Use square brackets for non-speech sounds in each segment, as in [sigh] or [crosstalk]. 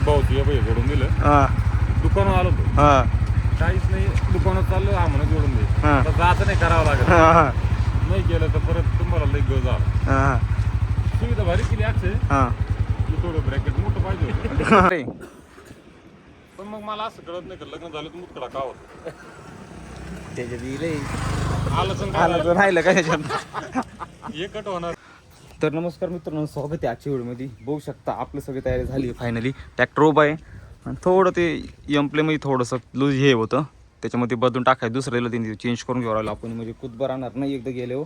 भाऊ तुझ्या भाई जोडून दिलं. हा. दुकानावर आलो तो हा. काहीच नाही दुकानात चाललो हा म्हणा जोडून दे. हा. आता जायचं नाही करावं लागेल. हा हा. नाही केलं तर परत तुम्हाला लई गज झाला हा सुविधा भारी केली अक्षय हा. की थोडं ब्रॅकेट मोठं पाहिजे होतं. अरे [laughs] पण मग मला असं कळत नाही का लग्न झालं तर मुतकडा का होत? त्याच्या दिले आलं तर आला काय तर राहिलं का त्याच्यात [laughs] हे कट होणार. तर नमस्कार मित्रांनो स्वागत आहे आजच्या व्हिडिओमध्ये. बघू शकता आपलं सगळी तयारी झाली आहे फायनली ट्रॅक्टर उभा आहे. आणि थोडं ते एम्प्लेमध्ये थोडंसं लूज हे होतं. त्याच्यामध्ये बदलून टाकायचं. दुसऱ्याला त्यांनी चेंज करून घ्यावं लागलं. आपण म्हणजे कुदबा राहणार नाही एकदा गेले हो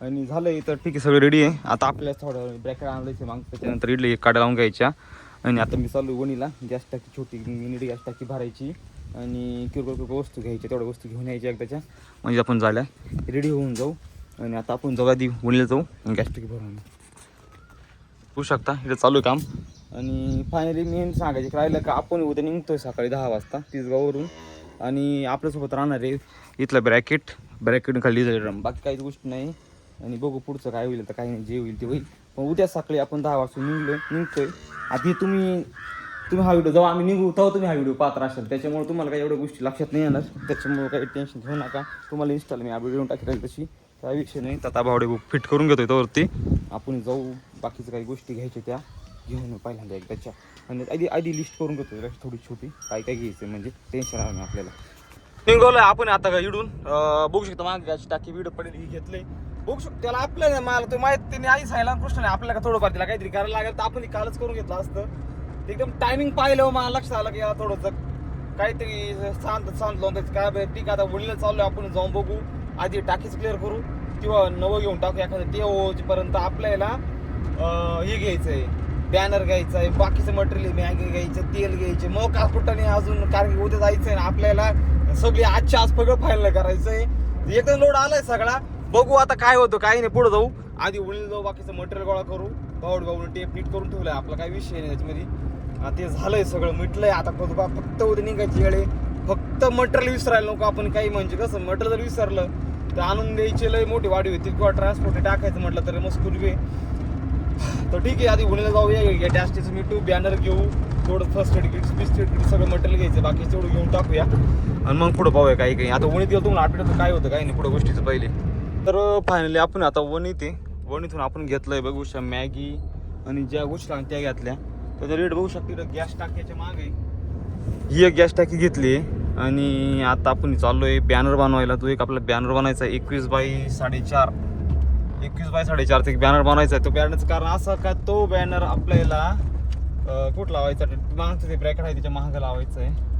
आणि झालं आहे तर ठीक आहे सगळं रेडी आहे. आता आपल्याला थोडं ब्रॅकेट आणलं मग त्याच्यानंतर इडली एक काढा लावून घ्यायच्या. आणि आता मी चालू वणीला. गॅस टाकी छोटी मिनिट गॅस टाकी भरायची. आणि किरकोळ किरकोळ वस्तू घ्यायच्या. तेवढ्या वस्तू घेऊन यायच्या एकदाच्या. म्हणजे आपण झाल्या. रेडी होऊन जाऊ. आणि आता आपण जाऊ आधी वणीला जाऊ. आणि गॅस टाकी भरून. होऊ शकता इथं चालू आहे काम. आणि फायनली मेन सांगायचे राहिलं का आपण उद्या निघतोय सकाळी दहा वाजता तिसगाववरून. आणि आपल्यासोबत राहणार आहे इथलं ब्रॅकेट ब्रॅकेट खाली ड्रम बाकी काहीच गोष्ट नाही. आणि बघू पुढचं काय होईल तर काही नाही जे होईल ते होईल. पण उद्या सकाळी आपण दहा वाजता निघलोय निघतोय. आधी तुम्ही तुम्ही हा व्हिडिओ जेव्हा आम्ही निघू तेव्हा तुम्ही हा व्हिडिओ पाहत राहाल. त्याच्यामुळे तुम्हाला काही एवढ्या गोष्टी लक्षात नाही येणार. त्याच्यामुळे काही टेन्शन घेऊ नका. तुम्हाला इन्स्टॉल मी हा व्हिडिओ टाकेल तशी. काही विषय नाही. तर आता भावडे फिट करून घेतोय त्यावरती आपण जाऊ बाकीचं काही गोष्टी घ्यायच्या त्या. घेऊन पहिल्यांदा पहिल्यांदा एकदाच्या आणि आधी आधी लिस्ट करून घेतो थोडी छोटी. काय काय घ्यायचं म्हणजे टेन्शन आहे आपल्याला. निघालोय आपण आता का इडून. बघू शकतो मागे गाची टाकी विड पडेल ही घेतले. बघू शकतो त्याला आपल्याला मला तो माहीत त्यांनी आई सांगितलं कृष्ण नाही आपल्याला का थोडंफार तिला काहीतरी करायला लागेल तर आपण हे कालच करून घेतलं असतं. ते एकदम टायमिंग पाहिलं मला लक्षात आलं की याला थोडंसं काहीतरी शांत शांत लावून काय ठीक आहे आता वडील चाललो आपण जाऊन बघू. आधी टाकीच क्लिअर करू. किंवा नवं घेऊन टाकू एखादं. ते होईपर्यंत आपल्याला हे घ्यायचं आहे बॅनर घ्यायचं आहे बाकीचं मटेरियल मॅगी घ्यायचं तेल घ्यायचे. मग काकुटाने अजून कारण की उद्या जायचं आहे आपल्याला सगळी आजच्या आज सगळं फायनल आहे एकदम लोड आलाय सगळा. बघू आता काय होतं काही नाही. पुढे जाऊ. आधी उडील जाऊ बाकीचं मटेरियल गोळा करू. बावड गाऊन टेप नीट करून ठेवलंय. आपला काही विषय नाही त्याच्यामध्ये. ते झालंय सगळं मिटलंय. आता बा फक्त उद्या निघायची वेळ आहे. फक्त मटेरियल विसरायला नको आपण काही म्हणजे कसं मटेरियल जर विसरलं तर आणून द्यायची लय मोठी वाढी होती. किंवा ट्रान्सपोर्ट टाकायचं म्हटलं तर मस्त पूर्वी तर ठीक आहे आधी उन्हाला जाऊया या डॅस्टीचं मी टू बॅनर घेऊ. थोडं first aid kit biscuit kit सगळं मटेरियल घ्यायचं बाकी तेवढं घेऊन टाकूया. आणि मग पुढं पाहूया काही काही. आता वणीत गेलो तुम्हाला आठवड्यात काय होतं काही नाही पुढं गोष्टीचं पहिले. तर फायनली आपण आता वणीत आहे. वणीतून आपण घेतलंय बघू शकता मॅगी आणि ज्या गोष्टी लागल्या त्या घेतल्या. त्याचा रेट बघू शकते गॅस टाक्याच्या मागे. ही एक गॅस टाकी घेतली आणि आता आपण चाललोय बॅनर बनवायला. तो एक आपला बॅनर बनायचा एकवीस बाय साडेचार. एकवीस बाय साडेचारचा एक बॅनर बनवायचा आहे. तो बॅनरचं कारण असं का तो बॅनर आपल्याला कुठं लावायचा? मागचं ते ब्रॅकेट आहे त्याच्या महाग लावायचं आहे.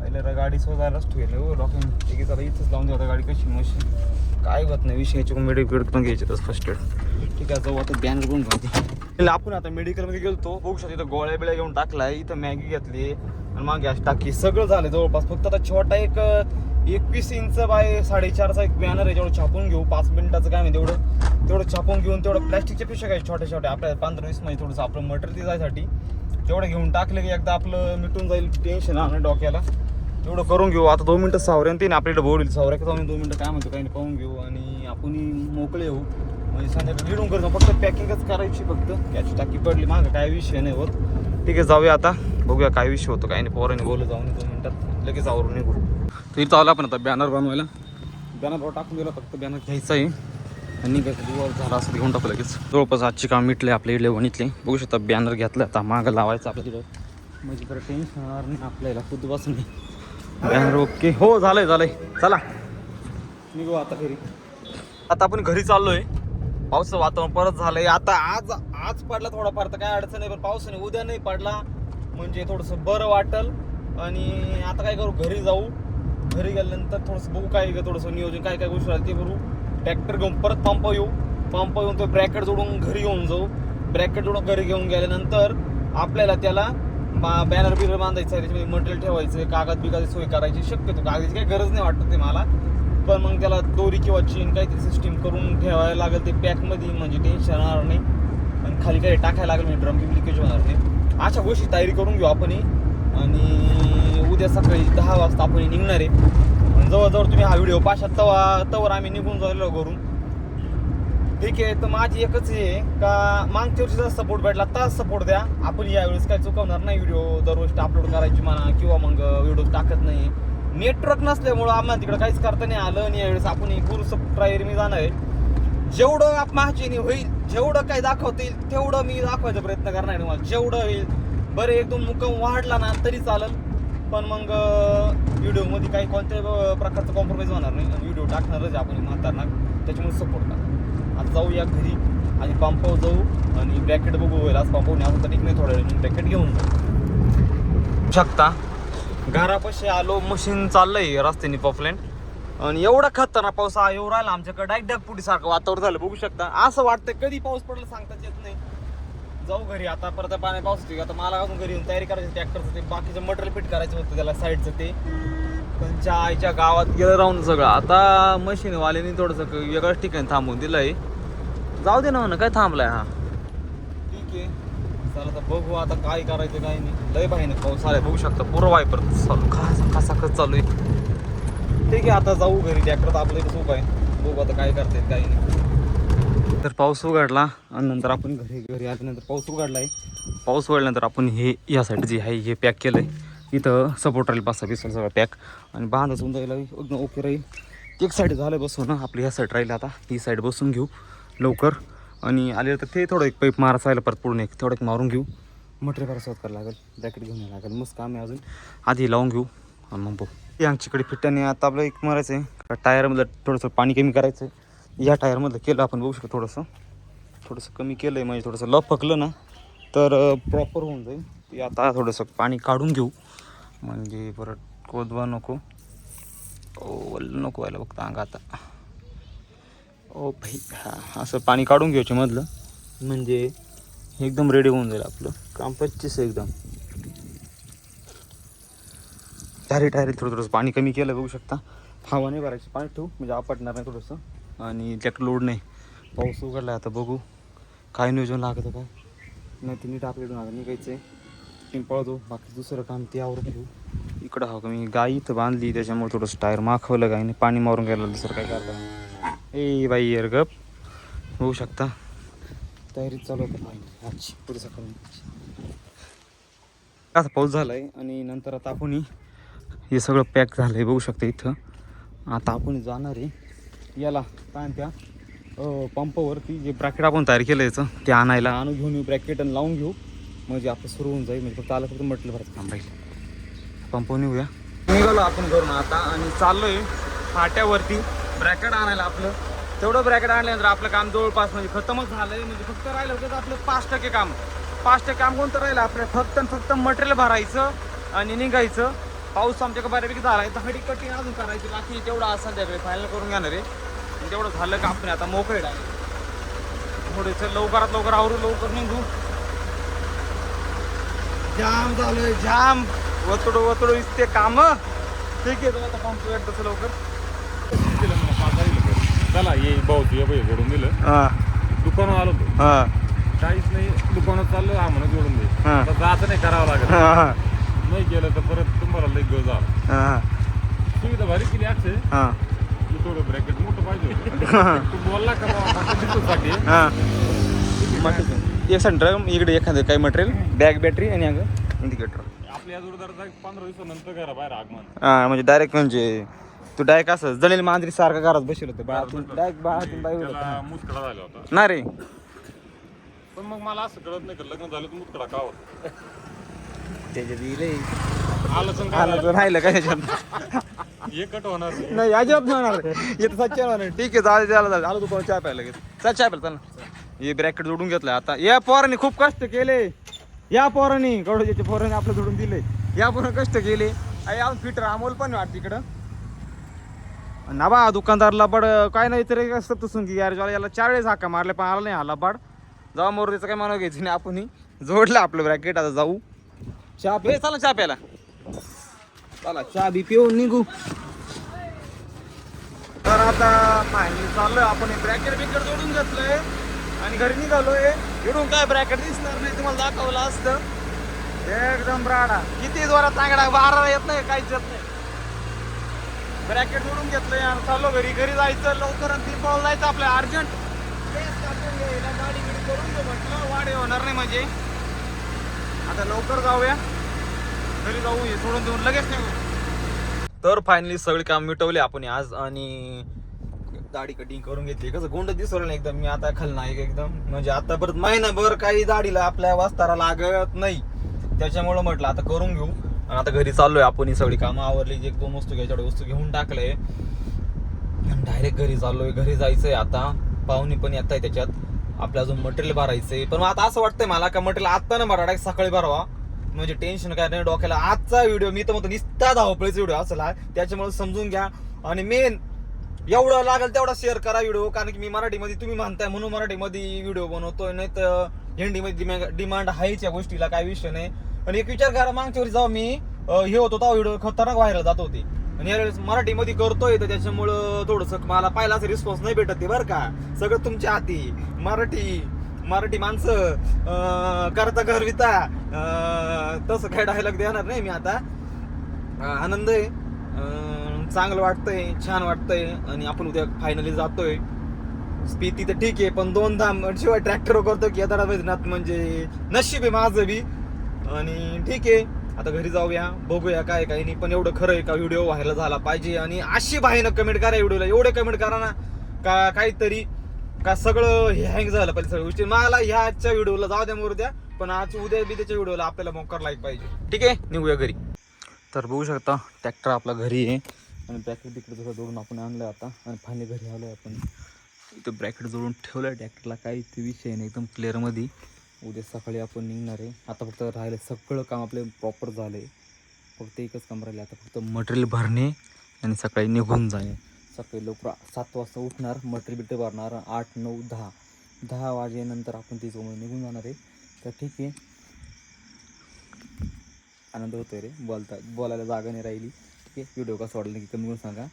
पहिल्या गाडी सोडायलाच ठेवले हो लॉकिंग एक आता इथंच लावून देऊ गाडी कशी मशीन काय होत नाही विषयाची मेडिकल पण घ्यायचे तसं फर्स्ट एड ठीक आहे जाऊ आता बॅनर पण घालते आपण आता मेडिकलमध्ये गेलो बघू शकतो इथं गोळ्या बिळ्या घेऊन टाकलाय इथं मॅगी घेतली आणि मग गॅस टाकी. सगळं झालं जवळपास. फक्त आता छोटा एक एकवीस इंच बाय साडेचारचा एक बॅनर आहे. जेवढं छापून घेऊ पाच मिनिटाचं काय माहिती तेवढं तेवढं छापून घेऊन तेवढं प्लॅस्टिकच्या पिशा काय छोट्या छोट्या? आपल्या पंधरा वीसमध्ये थोडंसं आपलं मटेरियल जायसाठी तेवढं घेऊन टाकलं की एकदा आपलं मिटून जाईल. टेन्शन आणलं डोक्याला. तेवढं करून घेऊ. आता दोन मिनटं सावऱ्या ते आपल्याकडे बोडील सावऱ्या जाऊन दोन मिनटं काय म्हणतो काही नाही पाहून घेऊ. आणि आपण मोकळे येऊ म्हणजे संध्याकाळी लिडून करतो. फक्त पॅकिंगच करायची फक्त. याची टाकी पडली मागं. काय विषय नाही होत. ठीक आहे जाऊया आता. बघूया काय विषय होतो काही नाही. पोरांनी बोलू जाऊन दोन मिनटात लगेच आवरून निघू. तर इथं आपण आता बॅनर बनवायला. बॅनर टाकून दिला फक्त बॅनर घ्यायचा आहे. आणि दिवस झाला असं घेऊन टाकू लगेच. जवळपास आजची काम मिटले आपल्या इडले वणीतले बघू शकता बॅनर घेतलं आता मागं लावायचं आपल्या तिकडं. म्हणजे तर टेन्शन होणार नाही आपल्याला खुद बसून. बॅनर ओके हो झालंय झालंय. चला. निघू आता घरी. आता आपण घरी चाललोय. पावसाचं वातावरण परत झालंय. आता आज आज पडला थोडाफार तर काय अडचण नाही पण पाऊस नाही. उद्या नाही पडला. म्हणजे थोडंसं बरं वाटल. आणि आता काय करू? घरी जाऊ. घरी गेल्यानंतर थोडंसं बघू काय का थोडंसं नियोजन काय काय गोष्टी राहते ते करू ट्रॅक्टर घेऊन परत पंप येऊ. पंप येऊन तो ब्रॅकेट जोडून घरी घेऊन जाऊ. ब्रॅकेट जोडून घरी घेऊन गेल्यानंतर आपल्याला त्याला बॅनर बिनर बांधायचं आहे त्याच्यामध्ये मटेरियल ठेवायचं कागद बिगाची सोय करायची शक्यतो कागदाची काही गरज नाही वाटत ते मला. पण मग त्याला दोरी किंवा चेन काहीतरी सिस्टीम करून ठेवायला लागेल ते पॅकमध्ये म्हणजे टेन्शन येणार नाही. आणि खाली काही टाकायला लागेल म्हणजे ड्रम लिकेज होणार नाही. अशा गोष्टी तयारी करून घेऊ आपण आणि उद्या सकाळी दहा वाजता आपण निघणार आहे. जवळजवळ तुम्ही हा व्हिडिओ पाशात तवा तवर आम्ही निघून जायला घरून. ठीक आहे तर माझी एकच आहे का मागच्या वर्षी जर सपोर्ट भेटला तास सपोर्ट द्या. आपण यावेळेस काय चुकवणार नाही व्हिडिओ दररोज अपलोड करायची म्हणा किंवा मग व्हिडिओ टाकत नाही. नेटवर्क नसल्यामुळं आम्हाला तिकडं काहीच करता नाही आलं आणि यावेळेस आपण गुरु ट्रायर मी जाणार आहे. जेवढं आप- माझ्याने होईल जेवढं काही दाखवता येईल तेवढं मी दाखवायचा प्रयत्न करणार आहे तुम्हाला. जेवढं होईल बरं एकदम मुक्कम वाढला ना तरी चालेल. पण मग व्हिडिओमध्ये काही कोणत्याही प्रकारचं कॉम्प्रोमाइज होणार नाही. व्हिडिओ टाकणारच आपण म्हातारना त्याच्यामुळे सपोर्ट करा. आता जाऊया घरी. आणि पंपावर जाऊ. आणि ब्रॅकेट बघू होईल. आज पंपावर आपण तर नाही थोड्या वेळ ब्रॅकेट घेऊन जाऊ. शकता घरापाशी आलो मशीन चाललंय रस्त्याने पॉपलँड आणि एवढा खतरनाक पाऊस हा येऊ राहिला आमच्याकडे. डायरेक्ट ढगपुटी सारखं वातावरण झालं बघू शकता. असं वाटतं कधी पाऊस पडला सांगताच येत नाही. जाऊ घरी आता परत पाणी पाऊस होती आता मला अजून घरी येऊन तयारी करायची ट्रॅक्टरचं ते बाकीचं मटेरियल फिट करायचं होतं त्याला साईडचं ते. त्यांच्या आईच्या गावात गेलं राहून सगळं. आता मशीनवाल्याने थोडंसं वेगळ्याच ठिकाणी थांबून दिलंय. जाऊ दे ना म्हणा काय थांबलाय हा? ठीक आहे. चला आता बघू आता काय करायचं काय नाही. लय बाईने पाऊस आलाय. बघू शकता पुरं वायपर चालू. कसा कसा खच चालू आहे? ठीक आहे आता जाऊ घरी. ट्रॅक्टर आपलं इथे सोप आहे. बघू आता काय करते काय नाही. तर पाऊस उघडला आणि नंतर आपण घरी घरी आल्यानंतर पाऊस उघडलाय. पाऊस उघडल्यानंतर आपण हे या साईड जे आहे हे पॅक केलंय. इथं सपोर्ट राहील पाच सहा सगळं पॅक आणि बांधाच जायला एकदम ओके राहील. एक साईड झालं बसून आपली ह्या साईड राहील आता. ती साईड बसून घेऊ लवकर. आणि आले तर ते थोडं एक पाईप मारायला परत पुढून एक थोडं एक मारून घेऊ. मटेरियल परत स्वत करायला लागेल. जॅकेट घेऊन यायला लागेल. मस्त काम आहे अजून. आधी लावून घेऊ. आणि मग बघू. आमच्याकडे आणि आता आपलं एक मारायचं आहे टायरमधलं थोडंसं पाणी कमी करायचं आहे या टायरमधलं केलं आपण बघू शकतो थोडंसं. थोडंसं कमी केलं आहे म्हणजे थोडंसं लपकलं ना तर प्रॉपर होऊन जाईल. ते आता थोडंसं पाणी काढून घेऊ. म्हणजे परत कोदवा नको. ओ वल्ल नको व्हायला बघता अंग आता. ओ भाई हां असं पाणी काढून घ्यायचे मधलं. म्हणजे एकदम रेडी होऊन जाईल आपलं. काम पच्चीस आहे एकदम. टायरी टायरी थोडं थोडंसं पाणी कमी केलं बघू शकता. हवा नाही भरायची पाणी ठेवू म्हणजे आपटणार नाही थोडंसं. आणि त्यात लोड नाही. पाऊस उघडला आता बघू. काय नियोजन लागतं काय? नाही ते नीट आपल्याकडून आता निघायचं आहे पळतो बाकी दुसरं काम ते आवरून घेऊ. इकडं हवं का मी गाई इथं बांधली त्याच्यामुळे थोडंसं टायर माखवलं गायने पाणी मारून गेलं दुसरं काय करायला नाही. ए बाई यार गप. होऊ शकता. तयारीत चालू होतं पाहिजे आजची पुढे सकाळी. आता पाऊस झाला आहे आणि नंतर आता आपण हे सगळं पॅक झालं आहे बघू शकता इथं. आता आपण जाणार आहे. याला काय त्या पंपावरती जे ब्रॅकेट आपण तयार केलं याचं ते आणायला आणून घेऊन येऊ ब्रॅकेट आणि लावून घेऊ. म्हणजे आपलं सुरू होऊन जाईल. म्हणजे फक्त आलं फक्त म्हटलं भरत काम राहील पंप निघूया निघालो आपण घरून आता आणि चाललोय फाट्यावरती. ब्रॅकेट आणायला आपलं. तेवढं ब्रॅकेट आणल्यानंतर आपलं काम जवळपास म्हणजे खतमच झालंय. म्हणजे फक्त राहिलं होतं आपलं पाच टक्के काम. पाच टक्के काम कोणतं राहिलं? आपलं फक्त आणि फक्त मटेरियल भरायचं आणि निघायचं. पाऊस आमच्याकडे बऱ्यापैकी झाला. आहे दहाडी कटिंग अजून करायची बाकी तेवढं असं त्याकडे फायनल करून घेणार आहे. तेवढं झालं का आपण आता मोकळे डायरेक्ट थोडंसं लवकरात लवकर आवरू लवकर निघू. जाम झालोय जाम. वतड वतड इथे काम. ठीक आहे आता पंप तसं लवकर. चला ये भाऊ तुझ्या भाई जोडून दिलं. हां. दुकानावर आलो तो हां. काहीच नाही दुकानात चाललो हा म्हणून जोडून दे. आता जायचं नाही करावं लागेल. हां. नाही गेलं तर परत तुम्हाला लई गज झाला हां सुविधा भारी केली अक्षय हां. मी थोडं ब्रॅकेट मोठं पाहिजे होतं. [laughs] तू बोलला का दिसतोसाठी हां. एक सेंटर इकडे एखादं काही मटेरियल बॅग बॅटरी आणि अगं इंडिकेटर आपल्या या जोरदारचा एक पंधरा दिवसानंतर घरा बाहेर आगमन. हां म्हणजे डायरेक्ट म्हणजे तू डायरेक्ट असं जणेल मांजरी सारखं घरात बसेल होतं. बाळातून डायरेक्ट बाळातून बाई त्याला मुतखडा झाला होता. ना रे. पण मग मला असं कळत नाही का लग्न झालं तर मुतखडा का होत? त्याच्या दिले आलं आलं तर राहिलं काय त्याच्यात हे कट होणार नाही. नाही अजिबात नाही होणार. येतं सच्चा होणार ठीक आहे चालेल त्याला चालेल आलो तू चहा प्यायला लगेच. चल चहा प्यायला चल ना. हे ब्रॅकेट जोडून घेतलं आता. या पोरांनी खूप कष्ट केले. या पोरांनी गौडजेच्या पोरांनी आपलं जोडून दिले. या पोरांनी कष्ट केले. या फिटर अमोल पण वाटत इकडं. ना बा दुकानदारला बड काय नाही तरी असतं तुसून की यार याला चार वेळेस हाका मारले पण आला नाही आला बाड जाऊ मोर त्याचं काय मानव घ्यायचं नाही आपण जोडलं आपलं ब्रॅकेट आता जाऊ. चहा पे. चला चहा प्यायला. चला चहा बी पिऊन निघू. तर आता फायनली चाललोय. आपण ब्रॅकेट बिकेट जोडून घेतलंय. आणि घरी निघालोय. इकडून काय ब्रॅकेट दिसणार नाही तुम्हाला दाखवलं असतं. एकदम राडा. किती जोरात चांगला बारा येत नाही काहीच येत नाही. ब्रॅकेट जोडून घेतलंय आणि चाललो घरी. घरी जायचं लवकर जायचं आपल्या अर्जंट. गाडी करून घेऊ म्हटलं. वाढे होणार नाही म्हणजे. आता लवकर जाऊया. घरी जाऊ हे सोडून देऊन लगेच निघू. तर फायनली सगळे काम मिटवले आपण आज आणि दाढी कटिंग करून घेतली. कसं गोंड दिसवलं नाही एकदम. मी आता खलनायक एकदम. म्हणजे आता परत महिनाभर काही दाढीला आपल्या वास्तारा लागत नाही. त्याच्यामुळं म्हटलं आता करून घेऊ. आणि आता घरी चाललोय आपण. ही सगळी कामं आवरली. जे एक दोन वस्तू घ्यायच्या वस्तू घेऊन टाकलंय डायरेक्ट घरी चाललोय. घरी जायचंय आता. पाहुणे पण येत आहे त्याच्यात. आपलं अजून मटेरियल भरायचंय. पण आता असं वाटतंय मला का मटेरियल आता ना भरा डायरेक्ट सकाळी भरावा. म्हणजे टेन्शन काय नाही डोक्याला आजचा व्हिडिओ मी तर म्हणतो निस्ता धावपळीचा व्हिडिओ असला त्याच्यामुळे समजून घ्या. आणि मेन एवढं लागेल तेवढा शेअर करा व्हिडिओ कारण की मी मराठीमध्ये तुम्ही म्हणताय म्हणून मराठीमध्ये व्हिडिओ बनवतोय नाही तर हिंदीमध्ये डिमांड आहेच या गोष्टीला काय विषय नाही. आणि एक विचार करा मागच्या वरी जाऊ मी हे होतो होता व्हिडिओ खतरनाक व्हायरल जात होती. आणि यावेळेस मराठीमध्ये करतोय तर त्याच्यामुळं थोडस मला पाहिलाच रिस्पॉन्स नाही भेटत ते बरं का. सगळं तुमच्या हाती. मराठी मराठी माणसं करता करविता तसं काय डायलॉग देणार नाही मी आता. आनंद आहे. चांगलं वाटतंय छान वाटतंय. आणि आपण उद्या फायनली जातोय. स्पीती तर ठीक आहे पण दोन धाम शिवाय ट्रॅक्टर करतो केदारनाथ बद्रीनाथ म्हणजे नशीब आहे माझं बी. आणि ठीक आहे. आता घरी जाऊया बघूया काय काही नाही. पण एवढं खरं आहे का व्हिडिओ व्हायरल झाला पाहिजे आणि अशी बाईनं कमेंट करा व्हिडिओला. एवढे कमेंट करा ना का काहीतरी का सगळं हे हँग झालं पाहिजे सगळ्या गोष्टी. मला ह्या आजच्या व्हिडिओला जाऊ द्या मरू द्या. पण आज उद्या बी त्याच्या व्हिडिओला आपल्याला मोकर लाईक पाहिजे. ठीक आहे? निघूया घरी. तर बघू शकता ट्रॅक्टर आपला घरी आहे. आणि ब्रॅकेट तिकडे जसं जोडून आपण आणलं आता. आणि फायनली घरी आलो आहे आपण. इथं ब्रॅकेट जोडून ठेवलं आहे ट्रॅक्टरला काही ते विषय नाही एकदम क्लिअरमध्ये उद्या सकाळी आपण निघणार आहे. आता फक्त राहिलं सगळं काम आपले प्रॉपर झालं आहे फक्त एकच काम राहिले आता फक्त मटेरियल भरणे आणि सकाळी निघून जाणे. सकाळी लवकर सात वाजता उठणार मटेरियल बिटे भरणार आठ नऊ दहा. दहा वाजेनंतर आपण तिच्यामुळे निघून जाणार आहे. तर ठीक आहे. आनंद होतोय रे. बोलता बोलायला जागा नाही राहिली. ठीक आहे. व्हिडिओ कसा वाटला की कमी करून सांगा.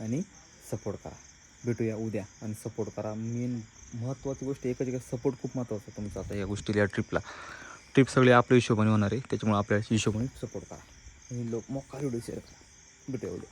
आणि सपोर्ट करा. भेटूया उद्या आणि सपोर्ट करा. मेन महत्त्वाची गोष्ट एकच आहे सपोर्ट खूप महत्त्वाचा तुमचा आता या गोष्टीला या ट्रिपला ट्रिप सगळे आपल्या हिशोबाने होणार आहे त्याच्यामुळे आपल्या हिशोबाने सपोर्ट करा. आणि लोक मोका व्हिडिओ शेअर करा. भेटूया एवढे